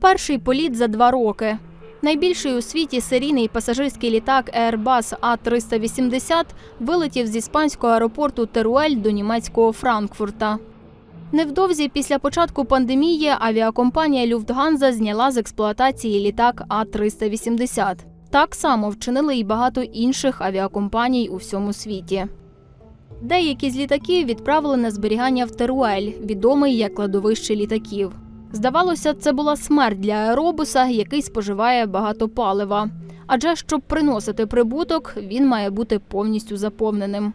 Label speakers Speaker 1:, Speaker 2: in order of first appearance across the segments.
Speaker 1: Перший політ за два роки. Найбільший у світі серійний пасажирський літак Airbus А380 вилетів з іспанського аеропорту Теруель до німецького Франкфурта. Невдовзі після початку пандемії авіакомпанія Люфтганза зняла з експлуатації літак А380. Так само вчинили й багато інших авіакомпаній у всьому світі. Деякі з літаків відправили на зберігання в Теруель, відомий як кладовище літаків. Здавалося, це була смерть для аеробуса, який споживає багато палива. Адже щоб приносити прибуток, він має бути повністю заповненим.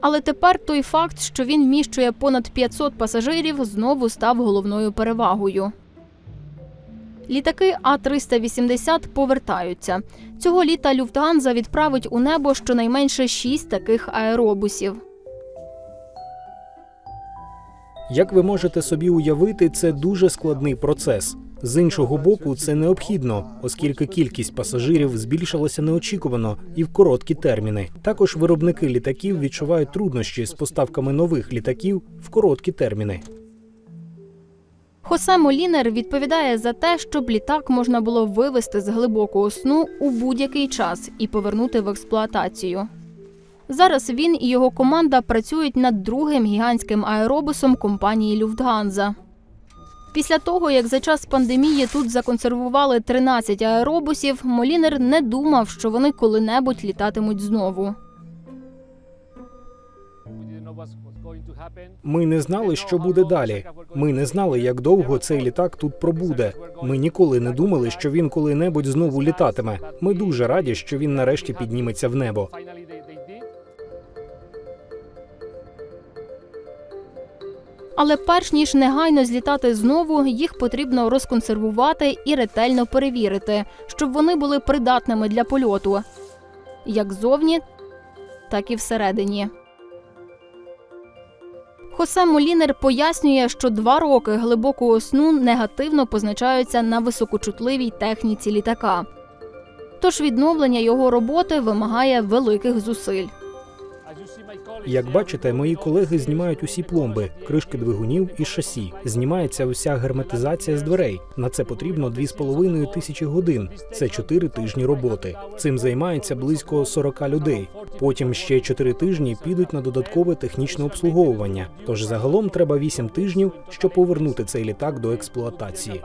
Speaker 1: Але тепер той факт, що він вміщує понад 500 пасажирів, знову став головною перевагою. Літаки А380 повертаються. Цього літа Люфтганза відправить у небо щонайменше шість таких аеробусів.
Speaker 2: Як ви можете собі уявити, це дуже складний процес. З іншого боку, це необхідно, оскільки кількість пасажирів збільшилася неочікувано і в короткі терміни. Також виробники літаків відчувають труднощі з поставками нових літаків в короткі терміни.
Speaker 1: Хосе Молінер відповідає за те, щоб літак можна було вивести з глибокого сну у будь-який час і повернути в експлуатацію. Зараз він і його команда працюють над другим гігантським аеробусом компанії Люфтганза. Після того, як за час пандемії тут законсервували 13 аеробусів, Молінер не думав, що вони коли-небудь літатимуть знову.
Speaker 2: Ми не знали, що буде далі. Ми не знали, як довго цей літак тут пробуде. Ми ніколи не думали, що він коли-небудь знову літатиме. Ми дуже раді, що він нарешті підніметься в небо.
Speaker 1: Але перш ніж негайно злітати знову, їх потрібно розконсервувати і ретельно перевірити, щоб вони були придатними для польоту як ззовні, так і всередині. Хосе Молінер пояснює, що два роки глибокого сну негативно позначаються на високочутливій техніці літака. Тож відновлення його роботи вимагає великих зусиль.
Speaker 2: Як бачите, мої колеги знімають усі пломби, кришки двигунів і шасі. Знімається вся герметизація з дверей. На це потрібно 2,5 тисячі годин. Це 4 тижні роботи. Цим займається близько 40 людей. Потім ще 4 тижні підуть на додаткове технічне обслуговування. Тож загалом треба 8 тижнів, щоб повернути цей літак до експлуатації.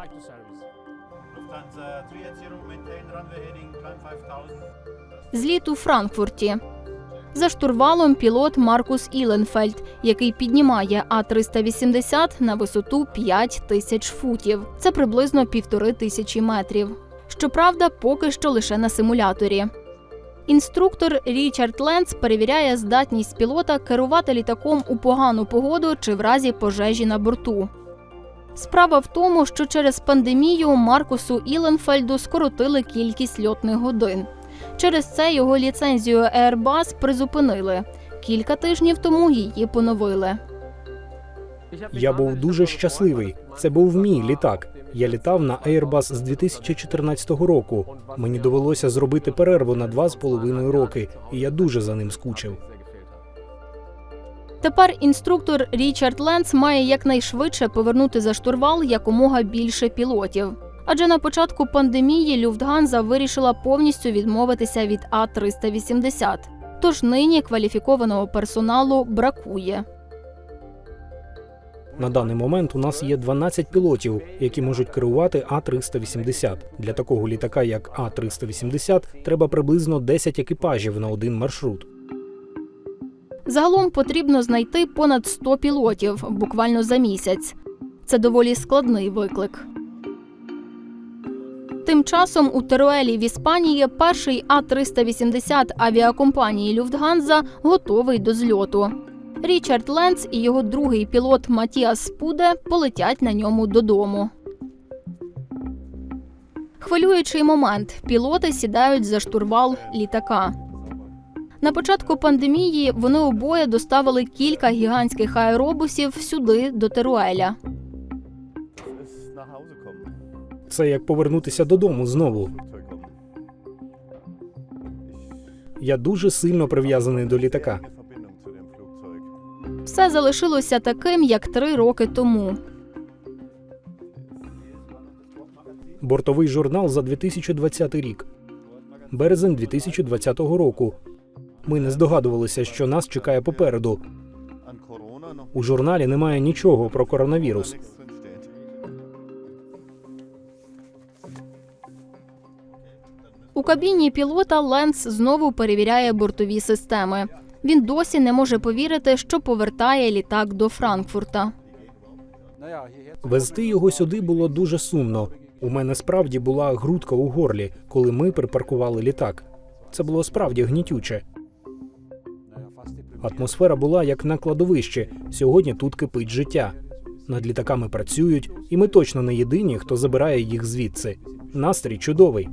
Speaker 3: Lufthansa 310, maintain runway heading climb 5000.
Speaker 1: Зліт у Франкфурті. За штурвалом пілот Маркус Іленфельд, який піднімає А380 на висоту 5 тисяч футів. Це приблизно півтори тисячі метрів. Щоправда, поки що лише на симуляторі. Інструктор Річард Ленц перевіряє здатність пілота керувати літаком у погану погоду чи в разі пожежі на борту. Справа в тому, що через пандемію Маркусу Іленфельду скоротили кількість льотних годин. Через це його ліцензію Airbus призупинили. Кілька тижнів тому її поновили.
Speaker 2: Я був дуже щасливий. Це був мій літак. Я літав на Airbus з 2014 року. Мені довелося зробити перерву на два з половиною роки, і я дуже за ним скучив.
Speaker 1: Тепер інструктор Річард Ленц має якнайшвидше повернути за штурвал якомога більше пілотів. Адже на початку пандемії Люфтганза вирішила повністю відмовитися від А380. Тож нині кваліфікованого персоналу бракує.
Speaker 2: На даний момент у нас є 12 пілотів, які можуть керувати А380. Для такого літака, як А380, треба приблизно 10 екіпажів на один маршрут.
Speaker 1: Загалом потрібно знайти понад 100 пілотів буквально за місяць. Це доволі складний виклик. Тим часом у Теруелі в Іспанії перший А380 авіакомпанії Люфтганза готовий до зльоту. Річард Ленц і його другий пілот Матіас Спуде полетять на ньому додому. Хвилюючий момент. Пілоти сідають за штурвал літака. На початку пандемії вони обоє доставили кілька гігантських аеробусів сюди до Теруеля.
Speaker 2: Це як повернутися додому знову. Я дуже сильно прив'язаний до літака.
Speaker 1: Все залишилося таким, як три роки тому.
Speaker 2: Бортовий журнал за 2020 рік. Березень 2020 року. Ми не здогадувалися, що нас чекає попереду.
Speaker 3: An
Speaker 2: У журналі немає нічого про коронавірус.
Speaker 1: У кабіні пілота Ленс знову перевіряє бортові системи. Він досі не може повірити, що повертає літак до Франкфурта.
Speaker 2: Везти його сюди було дуже сумно. У мене справді була грудка у горлі, коли ми припаркували літак. Це було справді гнітюче. Атмосфера була як на кладовищі. Сьогодні тут кипить життя. Над літаками працюють, і ми точно не єдині, хто забирає їх звідси. Настрій чудовий.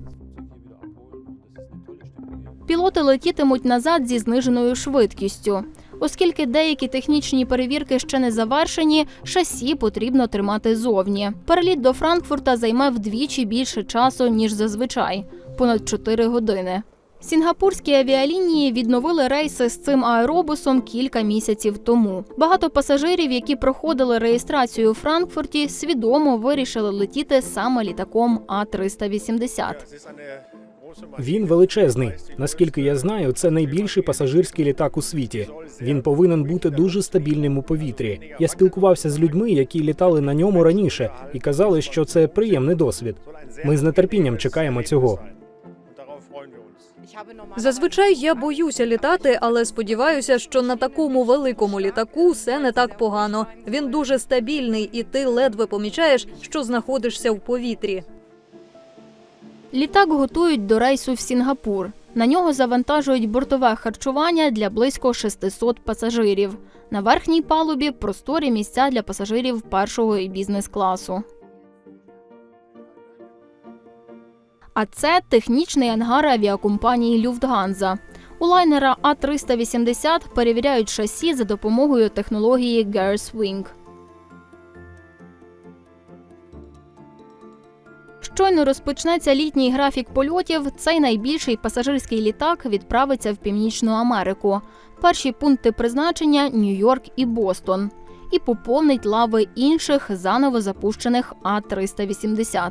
Speaker 1: Пілоти летітимуть назад зі зниженою швидкістю. Оскільки деякі технічні перевірки ще не завершені, шасі потрібно тримати зовні. Переліт до Франкфурта займе вдвічі більше часу ніж зазвичай понад 4 години. Сінгапурські авіалінії відновили рейси з цим аеробусом кілька місяців тому. Багато пасажирів, які проходили реєстрацію у Франкфурті, свідомо вирішили летіти саме літаком А380.
Speaker 2: Він величезний. Наскільки я знаю, це найбільший пасажирський літак у світі. Він повинен бути дуже стабільним у повітрі. Я спілкувався з людьми, які літали на ньому раніше, і казали, що це приємний досвід. Ми з нетерпінням чекаємо цього.
Speaker 4: Зазвичай я боюся літати, але сподіваюся, що на такому великому літаку все не так погано. Він дуже стабільний, і ти ледве помічаєш, що знаходишся в повітрі.
Speaker 1: Літак готують до рейсу в Сінгапур. На нього завантажують бортове харчування для близько 600 пасажирів. На верхній палубі просторі місця для пасажирів першого і бізнес-класу. А це технічний ангар авіакомпанії Люфтганза. У лайнера А380 перевіряють шасі за допомогою технології Gearswing. Щойно розпочнеться літній графік польотів. Цей найбільший пасажирський літак відправиться в Північну Америку. Перші пункти призначення Нью-Йорк і Бостон. І поповнить лави інших заново запущених А380.